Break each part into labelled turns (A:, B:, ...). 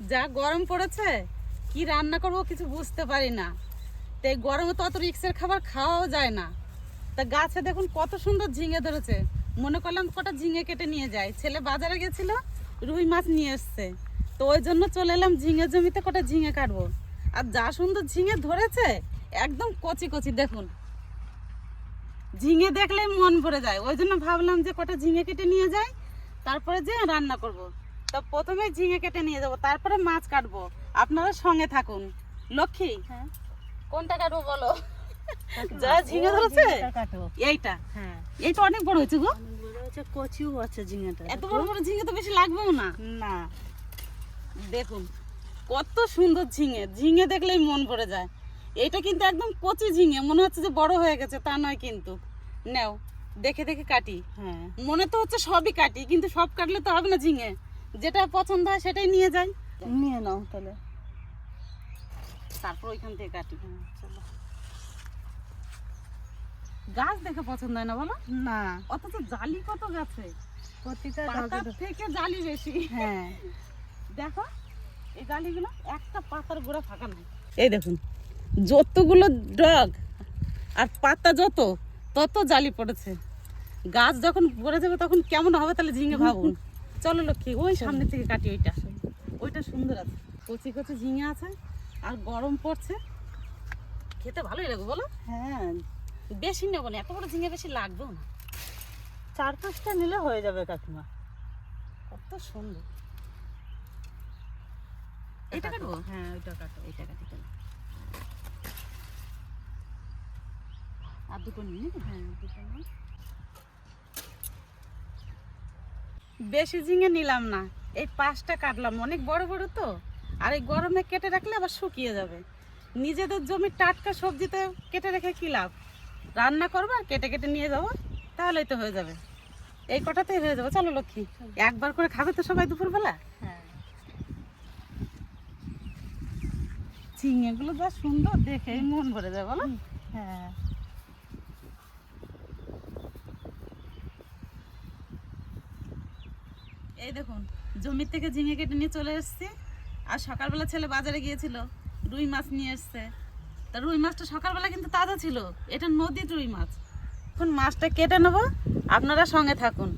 A: যা গরম পড়েছে, কি রান্না করব কিছু বুঝতে পারি না। তো এই গরমে তো অত রিক্সের খাবার খাওয়াও যায় না। তা গাছে দেখুন কত সুন্দর ঝিঙে ধরেছে। মনে করলাম কটা ঝিঙে কেটে নিয়ে যায়। ছেলে বাজারে গেছিল, রুই মাছ নিয়ে এসছে। তো ওই জন্য চলে এলাম ঝিঙে জমিতে কটা ঝিঙে কাটবো। আর যা সুন্দর ঝিঙে ধরেছে, একদম কচি কচি, দেখুন। ঝিঙে দেখলেই মন ভরে যায়। ওই জন্য ভাবলাম যে কটা ঝিঙে কেটে নিয়ে যাই, তারপরে যে রান্না করব। তা প্রথমে ঝিঙে কেটে নিয়ে যাব তারপরে মাছ কাটবো। আপনারা সঙ্গে থাকুন। লক্ষ্মী
B: হ্যাঁ।
A: কোনটা কাটবো বলো? যা ঝিঙে ধরেছে? এইটা?
B: হ্যাঁ।
A: এইটা অনেক বড় হয়েছে গো।
B: আছে কচিও আছে ঝিঙেটা।
A: এত বড় বড় ঝিঙে তো বেশি লাগবেও না।
B: না।
A: দেখুন কত সুন্দর ঝিঙে। ঝিঙে দেখলেই মন ভরে যায়। এটা কিন্তু একদম কচি ঝিঙে মনে হচ্ছে যে বড় হয়ে গেছে তা নয় কিন্তু। নেও দেখে দেখে কাটি।
B: হ্যাঁ।
A: মনে তো হচ্ছে সবই কাটি কিন্তু সব কাটলে তো হবে না ঝিঙে। যেটা পছন্দ হয় সেটাই নিয়ে যাই।
B: নিয়ে নাও তাহলে।
A: তারপর ওইখান থেকে কাটি। চলো গাছ দেখে পছন্দ হয় না বলো?
B: না।
A: অথচ জালি কত গাছে?
B: প্রতিটা
A: থেকে জালি বেশি।
B: হ্যাঁ।
A: দেখো এই জালিগুলো একটা পাতার গোড়া ফাঁকা নাই। এই দেখুন যতগুলো ডগ আর পাতা যত তত জালি পড়েছে। গাছ যখন পড়ে যাবে তখন কেমন হবে তাহলে ঝিঙে ভাবুন। চলো লক্ষ্মী ওই সামনে থেকে কাটি ওইটা। ওইটা সুন্দর আছে। কচি কচি ঝিঙে আছে আর গরম পড়ছে। খেতে ভালোই লাগবে বলো।
B: হ্যাঁ।
A: বেশি নেব না এত বড় ঝিঙে বেশি লাগবেও না।
B: চার পাঁচটা নিলে হয়ে যাবে কাকিমা।
A: কত সুন্দর। এটা কাটবো?
B: হ্যাঁ ওইটা কাটো।
A: এইটা কাটি চলো। আর দুটো নিয়ে নেবে?
B: হ্যাঁ দুটো নাও।
A: বেশি ঝিঙে নিলাম না। এই পাঁচটা কাটলাম। অনেক বড় বড় তো। আর এই গরমে কেটে রাখলে আবার শুকিয়ে যাবে। নিজেদের জমির টাটকা সবজিতে কেটে রেখে কি লাভ? রান্না করব আর কেটে কেটে নিয়ে যাব তাহলেই তো হয়ে যাবে। এই কটাতেই হয়ে যাবে। চলো লক্ষ্মী একবার করে খাবে তো সবাই দুপুরবেলা?
B: হ্যাঁ।
A: ঝিঙেগুলো যা সুন্দর দেখে মন ভরে যায় বলো।
B: হ্যাঁ।
A: এই দেখুন, জমির থেকে ঝিঙে কেটে নিয়ে চলে এসেছি। আর সকালবেলা ছেলে বাজারে গিয়েছিল, রুই মাছ নিয়ে এসছে। তা রুই মাছটা সকালবেলা কিন্তু তাজা ছিল, এটা নদীর রুই মাছ। এখন মাছটা কেটে নেব, আপনারা সঙ্গে থাকুন।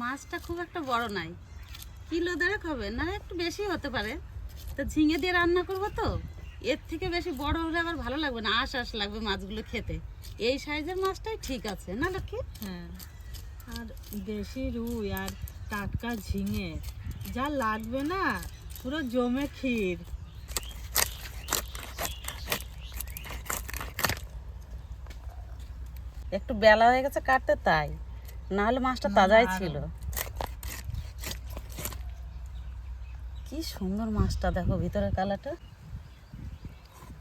A: মাছটা খুব একটা বড় নাই। কিলো দেড়েক হবে, না একটু বেশি হতে পারে। তো ঝিঙে দিয়ে রান্না করব তো? এর থেকে বেশি বড় হলে আবার ভালো লাগবে না। আশ আশ লাগবে মাছগুলো খেতে। এই সাইজের মাছটাই ঠিক আছে না লক্ষ্মী?
B: হ্যাঁ। আর দেশি রুই আর টাটকা ঝিঙে যা লাগবে না পুরো জমে ক্ষীর।
A: একটু বেলা হয়ে গেছে কাটতে তাই। না হলে মাছটা তাজাই ছিল। কি সুন্দর মাছটা দেখো ভিতরের কালারটা।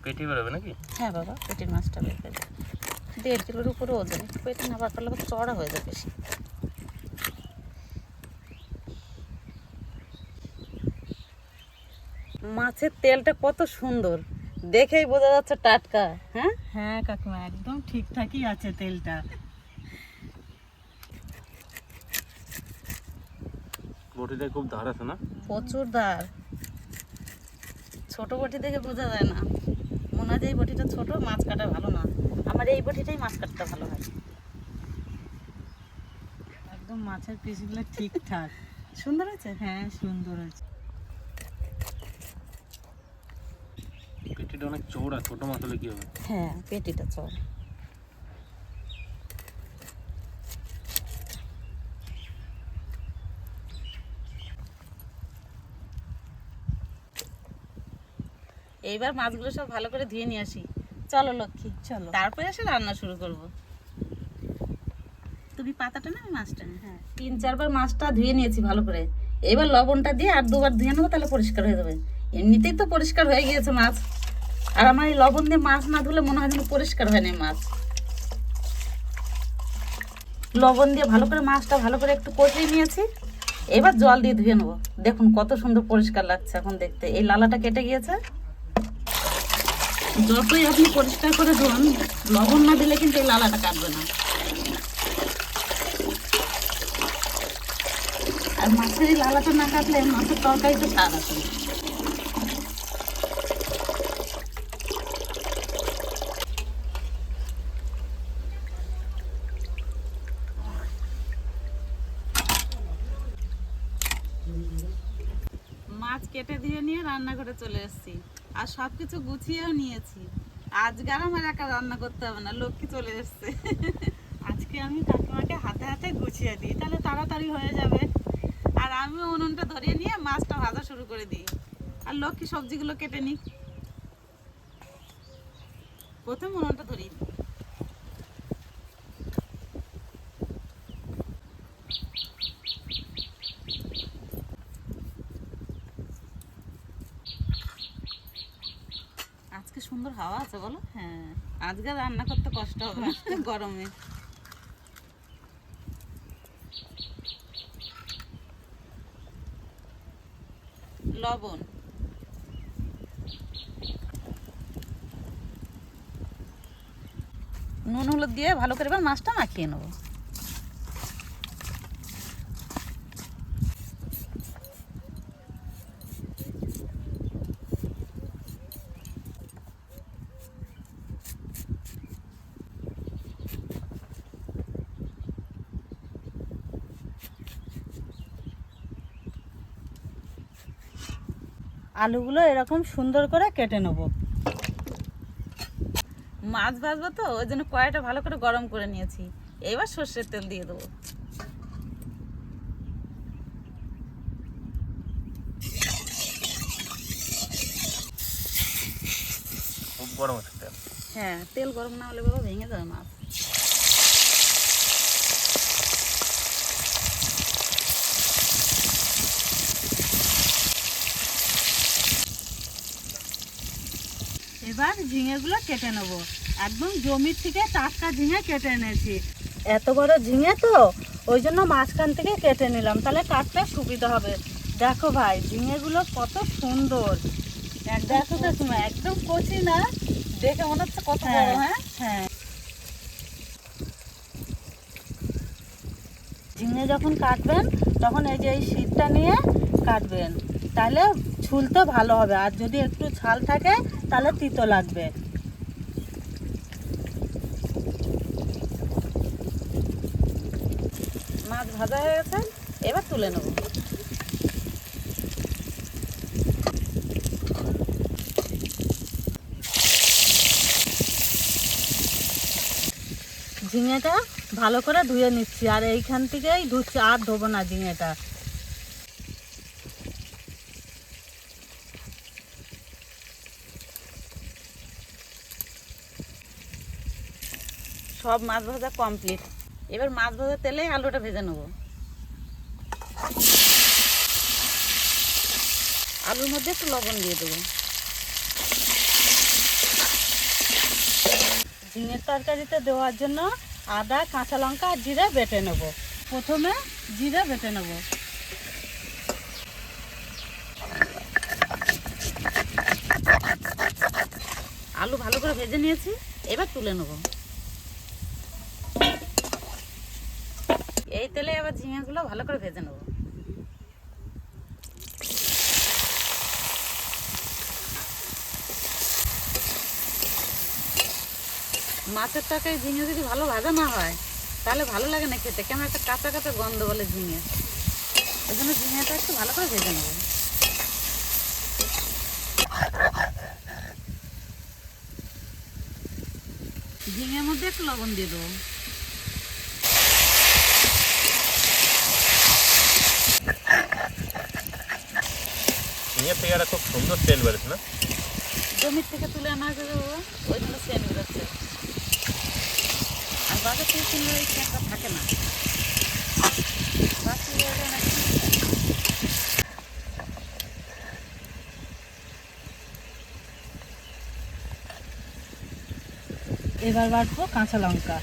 C: পেটি বেরোবে নাকি?
A: হ্যাঁ বাবা পেটির মাছটা বের করে দাও। দেড় কিলোর উপরে ওজন একটু পেটে না বার করলে চড়া হয়ে যাবে বেশি মাছের তেলটা কত সুন্দর দেখেই বোঝা যাচ্ছে টাটকা হ্যাঁ?
B: হ্যাঁ কাকিমা একদম ঠিকঠাকই আছে তেলটা।
C: বটিতে খুব ধার আছে না?
A: প্রচুর দার ছোট বটি দেখে বোঝা যায় না। মনে হয় যে এই বটিটা ছোট মাছ কাটা ভালো না। আমার এই বটিটাই মাছ কাটতে ভালো হয়
B: একদম মাছের পিসগুলো ঠিকঠাক।
A: সুন্দর হয়েছে?
B: হ্যাঁ সুন্দর আছে
C: পেটিটা অনেক চৌড়া ছোট মাছ হলে কি হবে?
A: হ্যাঁ পেটিটা চল এইবার মাছগুলো সব ভালো করে ধুয়ে নিয়ে আসি। চলো লক্ষ্মী
B: চলো।
A: তারপরে এসে রান্না শুরু করব। তুমি পাতাটা না মাছটা
B: হ্যাঁ।
A: তিন চারবার মাছটা ধুয়ে নিয়েছি ভালো করে। এবার লবণটা দিয়ে আর দুবার ধুয়ে নেব তাহলে পরিষ্কার হয়ে যাবে। এমনিতেই তো পরিষ্কার হয়ে গিয়েছে মাছ। আর আমার এই লবণ দিয়ে মাছ না ধুলে মনে হয় যেন পরিষ্কার হয়নি মাছ। লবণ দিয়ে ভালো করে মাছটা ভালো করে একটু কষিয়ে নিয়েছি। এবার জল দিয়ে ধুয়ে নেব। দেখুন কত সুন্দর পরিষ্কার লাগছে এখন দেখতে। এই লালাটা কেটে গিয়েছে। যতই আপনি পরিষ্কার করে ধোন লবণ না দিলে কিন্তু এই লালাটা কাটবে না আর মাছের এই লালাটা না কাটলে মাছের তরকারিতে স্বাদ না। মাছ কেটে দিয়ে নিয়ে রান্নাঘরে চলে এসেছি আর সব কিছু গুছিয়েও নিয়েছি। আজকে আর আমার একা রান্না করতে হবে না, লক্ষ্মী চলে এসছে।
B: আজকে আমি কাকিমাকে হাতে হাতে গুছিয়ে দিই, তাহলে তাড়াতাড়ি হয়ে যাবে।
A: আর আমি উনুনটা ধরিয়ে নিয়ে মাছটা ভাজা শুরু করে দিই। আর লক্ষ্মী সবজিগুলো কেটে নিই প্রথম উনুনটা ধরিয়ে দিই আজকে সুন্দর হাওয়া আছে বলো? হ্যাঁ। আজকে রান্না করতে কষ্ট হবে গরমে। লবণ। নুন, হলুদ দিয়ে ভালো করে এবার মাছটা মাখিয়ে নেব।
B: আলুগুলো এরকম সুন্দর করে কেটে নেব।
A: মাছ ভাজবো তো ওই জন্য কড়াইটা ভালো করে গরম করে নিয়েছি। এবার সর্ষের তেল দিয়ে দেবো।
C: খুব গরম
A: হ্যাঁ তেল গরম না হলে বাবা ভেঙে যাবে মাছ।
B: এবার ঝিঙেগুলো কেটে নেব। একদম জমির থেকে টাটকা ঝিঙে কেটে এনেছি। এত বড় ঝিঙে তো ওই জন্য মাঝখান থেকে কেটে নিলাম। তাহলে কাটতে সুবিধা হবে। দেখো ভাই ঝিঙেগুলো কত সুন্দর।
A: দেখো তো তুমি একদম কচি না? দেখে মনে হচ্ছে কত বড়
B: হ্যাঁ
A: হ্যাঁ?
B: হ্যাঁ। ঝিঙে যখন কাটবেন তখন এই যে এই শীতটা নিয়ে কাটবেন। তাহলে ছুলতে ভালো হবে। আর যদি একটু ছাল থাকে তাহলে তিতো লাগবে।
A: মাছ ভাজা হয়ে গেছে, এবার তুলে নেব।
B: ঝিঙেটা ভালো করে ধুয়ে নিচ্ছি, আর এইখান থেকেই ধুচ্ছি, আর ধোবো না ঝিঙেটা।
A: সব মাছ ভাজা কমপ্লিট এবার মাছ ভাজা তেলে আলুটা ভেজে নেব। আলুর মধ্যে একটু লবণ দিয়ে দেবো।
B: ঝিঙের তরকারিতে দেওয়ার জন্য আদা, কাঁচা লঙ্কা আর জিরে বেটে নেব। প্রথমে জিরে বেটে নেব।
A: আলু ভালো করে ভেজে নিয়েছি, এবার তুলে নেব এই তেলে এবার ঝিঙেগুলো ভালো করে ভেজে নেব। মাছের তরকারি ঝিঙে যদি ভালো ভাজা না হয়, তাহলে ভালো লাগে না খেতে। কেমন একটা কাঁচা কাঁচা গন্ধ বলে ঝিঙে। ওই জন্য ঝিঙেটা একটু ভালো করে ভেজে নেব। ঝিঙের মধ্যে একটু লবণ দিয়ে দেবো।
C: ঝিঙের থেকে একটা খুব সুন্দর তেল বেরোচ্ছে না?
A: জমির থেকে তুলে আনা হয়েছে ওই জন্য সেন বেরোচ্ছে। আর বাজার থেকে কিনলে ওই সেনটা থাকে না?
B: এবার বাটবো কাঁচা লঙ্কা।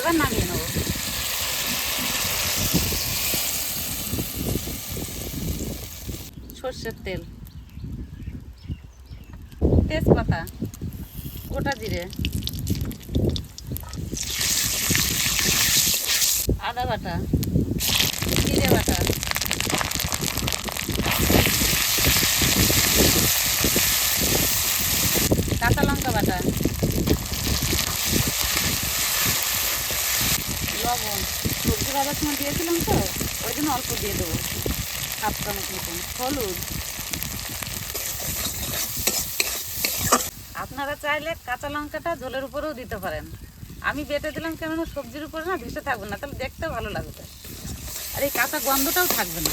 A: এবার নামিয়ে নেব। সর্ষের তেল। তেজপাতা গোটা জিরে। আদা বাটা জিরে বাটা। সবজি সময় দিয়েছিলাম তো, ওই জন্য অল্প দিয়ে দেবো। হাফ চামচ মতন হলুদ। আপনারা চাইলে কাঁচা লঙ্কাটা জলের উপরেও দিতে পারেন। আমি বেটে দিলাম কেননা সবজির উপরে না ভেসে থাকবে না, তাহলে দেখতে ভালো লাগবে। আর এই কাঁচা গন্ধটাও থাকবে না।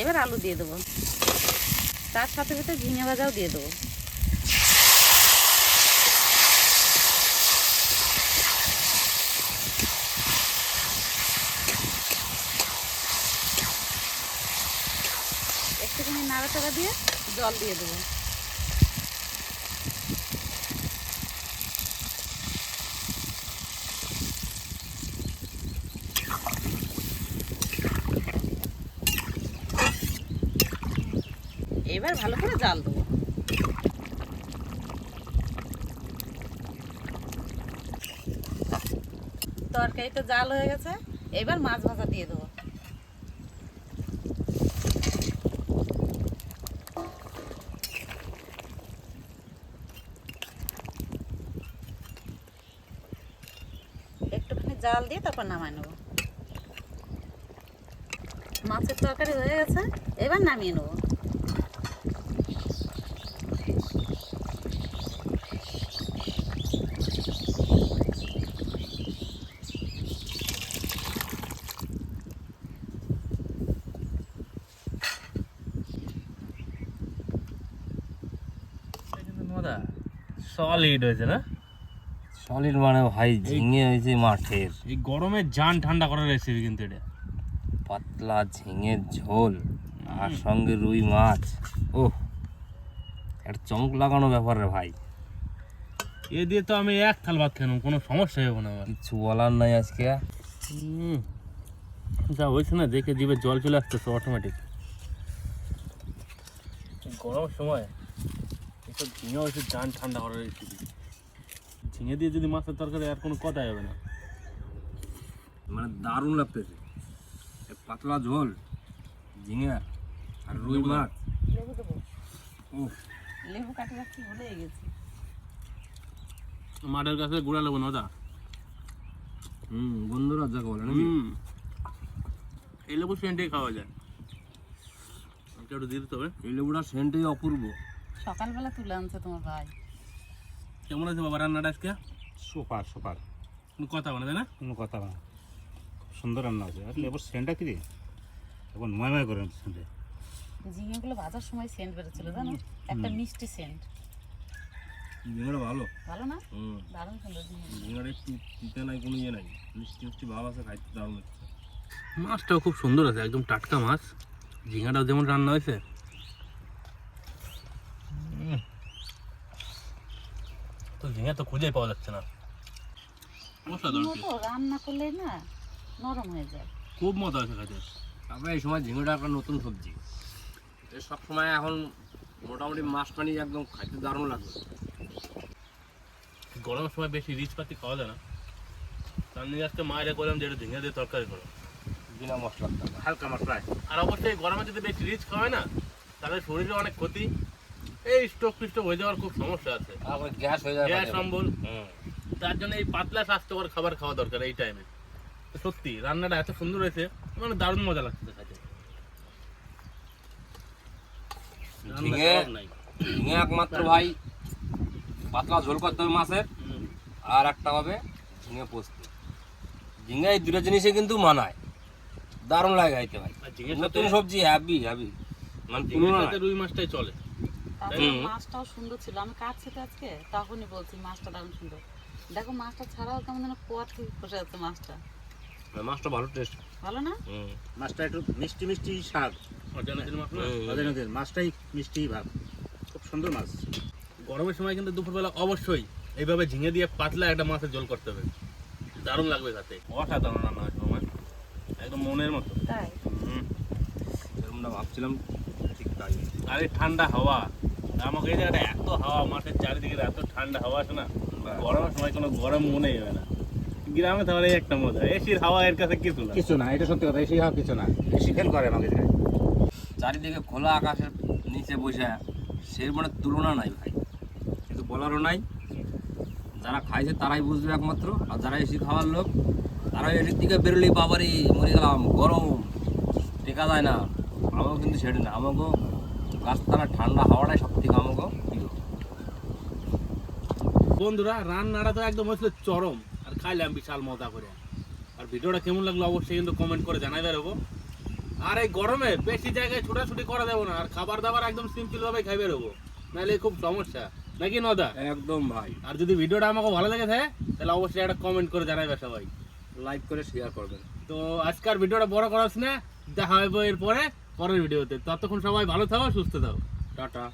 A: এবার আলু দিয়ে দেবো। তার সাথে সাথে ঝিঙে ভাজাও দিয়ে দেবো। দিয়ে জল দিয়ে দেবো। এবার ভালো করে জাল দেবো। তরকারি তো জাল হয়ে গেছে, এবার মাছ ভাজা দিয়ে দেবো। একটুখানি জাল দিয়ে তারপর নামাই নেবো মাছের তরকারি হয়ে গেছে এবার নামিয়ে নেবো
C: সলিড হয়েছে না
D: সলিড মানে ভাই ঝিঙে হয়েছে মাঠের।
C: এই গরমে জান ঠান্ডা করার রেসিপি কিন্তু এটা।
D: পাতলা ঝিঙের ঝোল আর সঙ্গে রুই মাছ। ওহ একটা চমক লাগানো ব্যাপার রে ভাই।
C: এ দিয়ে তো আমি এক থাল ভাত খেলাম কোনো সমস্যা হবে না আমার।
D: কিচ্ছু বলার নাই আজকে।
C: যা হয়েছে না দেখে জিভে জল চলে আসতেছে অটোমেটিক গরম সময় এসব ঝিঙে হয়েছে জান ঠান্ডা করার রেসিপি ঝিঙে দিয়ে যদি মাছের তরকারি আর কোনো কথাই হবে না।
D: মানে দারুণ লাগতেছে। এই পাতলা ঝোল ঝিঙে আর রুই মাছ।
A: লেবু দেবো।
D: উফ।
A: লেবু ভুলে গেছি।
C: মাঠের কাছে গুড়া লেবু না ওটা?
D: হুম বন্ধুরা যাকে বলে নাকি?
C: হুম। এই লেবু সেন্টেই খাওয়া যায়। একটু দিতে হবে।
D: এই লেবুটা সেন্টই অপূর্ব।
A: সকালবেলা তুলে আনছে তোমার ভাই।
C: কেমন আছে বাবা রান্নাটা আজকে?
E: Super super.
C: কোনো কথা বলে তাই না?
E: কোনো কথা না। খুব সুন্দর রান্না আছে আর লেবুর সেন্টটা কি রে? এখন ময়ময় করে সেন্টে।
A: ঝিঙেগুলো ভাজার সময় সেন্ট বেরোচ্ছিল জানো? একটা মিষ্টি সেন্ট।
D: ঝিঙেটা ভালো।
A: ভালো না?
D: হুম।
A: দারুণ সুন্দর
D: ঝিঙেটা একটু তিতে নাই কোনো ইয়ে নাই। মিষ্টি মিষ্টি ভাব আছে খাইতে দারুণ
C: মাছটাও খুব সুন্দর আছে একদম টাটকা মাছ। ঝিঙাটাও যেমন রান্না হয়েছে তো ঝিঙে তো খুঁজেই পাওয়া যাচ্ছে না।
A: রান্না করলেই না নরম হয়ে যায়।
C: খুব মজা আছে খাইতে
D: তারপরে এই সময় ঝিঙেটা একটা নতুন সবজি। এ সব সময় এখন মোটামুটি মাছ পানি একদম খাইতে দারুণ লাগবে।
C: গরমের সময় বেশি রিচ পাতি খাওয়া যায় না। তার নিয়ে আজকে মায়েরা করলাম যে এটা ঝিঙে দিয়ে তরকারি করো।
D: বিনা মশলা
E: হালকা মশলায়।
C: আর অবশ্যই গরমে যদি বেশি রিচ খাওয়ায় না তাহলে শরীরে অনেক ক্ষতি। এই স্ট্রোক ফিস্ট্রোক হয়ে যাওয়ার খুব সমস্যা আছে।
D: তারপরে গ্যাস হয়ে যাবে
C: গ্যাস। অম্বল। তার জন্য এই পাতলা স্বাস্থ্যকর খাবার খাওয়া দরকার এই টাইমে সত্যি রান্নাটা এত সুন্দর হয়েছে মানে দারুণ মজা লাগছে খাইতে।
D: ঝিঙে ঝিঙে একমাত্র ভাই পাতলা ঝোল করতে হবে মাছের আর একটা হবে ঝিঙে পোস্ত। ঝিঙে এই দুটো জিনিসে কিন্তু মানায়। দারুণ লাগে খাইতে ভাই। নতুন সবজি হ্যাভি হ্যাভি মানে
C: রুই মাছটাই চলে।
A: তারপরে মাছটাও সুন্দর ছিল। আমি কাটছি তো আজকে? তখনই বলছি মাছটা দারুণ সুন্দর। দেখো মাছটা ছাড়াও কেমন যেন খসে যাচ্ছে মাছটা।
D: মাছটা ভালো টেস্ট
A: ভালো না?
E: মাছটা একটু মিষ্টি মিষ্টি স্বাদ।
C: অর্গানাইজের মাছ না?
E: তাদের নদীর মাছটাই মিষ্টি ভাব। খুব সুন্দর মাছ।
C: গরমের সময় কিন্তু দুপুরবেলা অবশ্যই এইভাবে ঝিঙে দিয়ে পাতলা একটা মাছের জল করতে হবে। দারুণ লাগবে তাতে অসাধারণ রান্না হয় সময়। একদম মনের মতো।
A: তাই?
C: হুম।
D: এরকম ভাবছিলাম ঠিক তাই।
C: আর ঠান্ডা হাওয়া। আমাকে এই জায়গাটা এত হাওয়া মাঠের চারিদিকে এত ঠান্ডা হাওয়া আছে না গরমের সময় কোনো গরম মনেই হয় না। গ্রামে তাহলে এই একটা মজা এসির হাওয়া এর কাছে কিছু না।
E: কিছু না এটা সত্যি কথা এসে হাওয়া কিছু না। এসে ফেল করে আমাকে
D: চারিদিকে খোলা আকাশের নিচে বসে সেই মানে তুলনা নাই ভাই। কিন্তু বলারও নাই। যারা খাইছে তারাই বুঝবে একমাত্র আর যারা এসি খাওয়ার লোক তারা এদিক দিকে বেরোলেই বাবারই মরে গেলাম গরম। টেকা যায় না। আমাকেও কিন্তু সেটা না আমাকেও গাছতলা ঠান্ডা হাওয়াটাই সব থেকে আমাকেও প্রিয়।
C: বন্ধুরা রান্নাটা তো একদম হয়েছিল চরম আর খাইলাম বিশাল মজা করে। আর ভিডিওটা কেমন লাগল অবশ্যই কিন্তু কমেন্ট করে জানাই বেরোবো আর এই গরমে বেশি জায়গায় ছোটাছুটি করা যাব না আর খাবার দাবার একদম সিম্পল ভাবে খাই বেরোবো নাহলে খুব সমস্যা। নাকি নদা?
D: একদম ভাই।
C: আর যদি ভিডিওটা আমাকে ভালো লেগে থাকে তাহলে অবশ্যই একটা কমেন্ট করে জানাইবে সবাই।
D: লাইক করে শেয়ার করবেন।
C: তো আজকের ভিডিওটা বড় করা হচ্ছে না দেখা হবে এরপরে। পরের ভিডিওতে। ততক্ষণ সবাই ভালো থাকো সুস্থ থাকো।
D: টাটা।